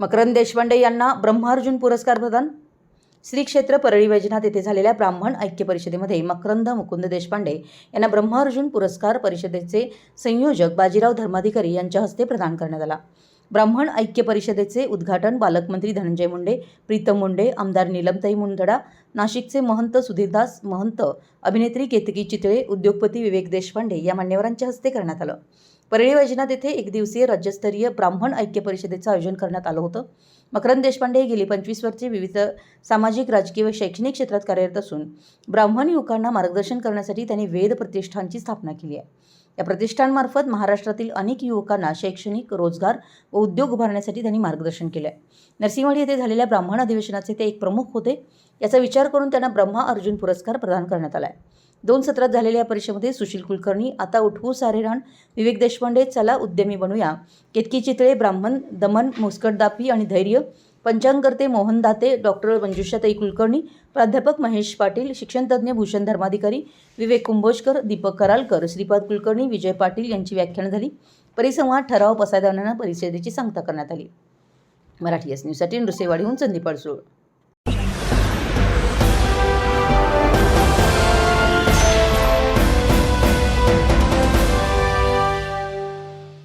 मकरंद देशपांडे यांना ब्रह्मार्जुन पुरस्कार प्रदान. श्री क्षेत्र परळी वैजनाथ येथे झालेल्या ब्राह्मण ऐक्य परिषदेमध्ये मकरंद मुकुंद देशपांडे यांना ब्रह्मार्जुन पुरस्कार परिषदेचे संयोजक बाजीराव धर्माधिकारी यांच्या हस्ते प्रदान करण्यात आला. ब्राह्मण ऐक्य परिषदेचे उद्घाटन पालकमंत्री धनंजय मुंडे प्रीतम मुंडे आमदार नीलमताई मुंदडा नाशिकचे महंत सुधीरदास महंत अभिनेत्री केतकी चितळे उद्योगपती विवेक देशपांडे या मान्यवरांच्या हस्ते करण्यात आलं. परळी वैजनाथ येथे एक दिवसीय राज्यस्तरीय ब्राह्मण ऐक्य परिषदेचं आयोजन करण्यात आलं होतं. मकरंद देशपांडे हे गेली पंचवीस वर्षे विविध सामाजिक राजकीय व शैक्षणिक क्षेत्रात कार्यरत असून ब्राह्मण युवकांना मार्गदर्शन करण्यासाठी त्यांनी वेद प्रतिष्ठानची स्थापना केली आहे. या प्रतिष्ठानमार्फत महाराष्ट्रातील अनेक युवकांना शैक्षणिक रोजगार व उद्योग उभारण्यासाठी त्यांनी मार्गदर्शन केलं आहे नरसिंहवाडी येथे झालेल्या ब्राह्मण अधिवेशनाचे ते एक प्रमुख होते. याचा विचार करून त्यांना ब्रह्मा अर्जुन पुरस्कार प्रदान करण्यात आला आहे दोन सत्रात झालेल्या या परिषदेमध्ये सुशील कुलकर्णी आता उठवू सारे राण विवेक देशपांडे चला उद्यमी बनूया. केतकी चितळे ब्राह्मण दमन मुस्कटदापी आणि धैर्य पंचांगकर्ते मोहन दाते डॉक्टर मंजुषाताई कुलकर्णी प्राध्यापक महेश पाटील शिक्षणतज्ज्ञ भूषण धर्माधिकारी विवेक कुंभोजकर दीपक करालकर श्रीपाद कुलकर्णी विजय पाटील यांची व्याख्यानं झाली. परिसंवाद ठराव पसायदानांना परिषदेची सांगता करण्यात आली. मराठी एस न्यूजसाठी नृसेवाडीहून संदीप अडसूळ.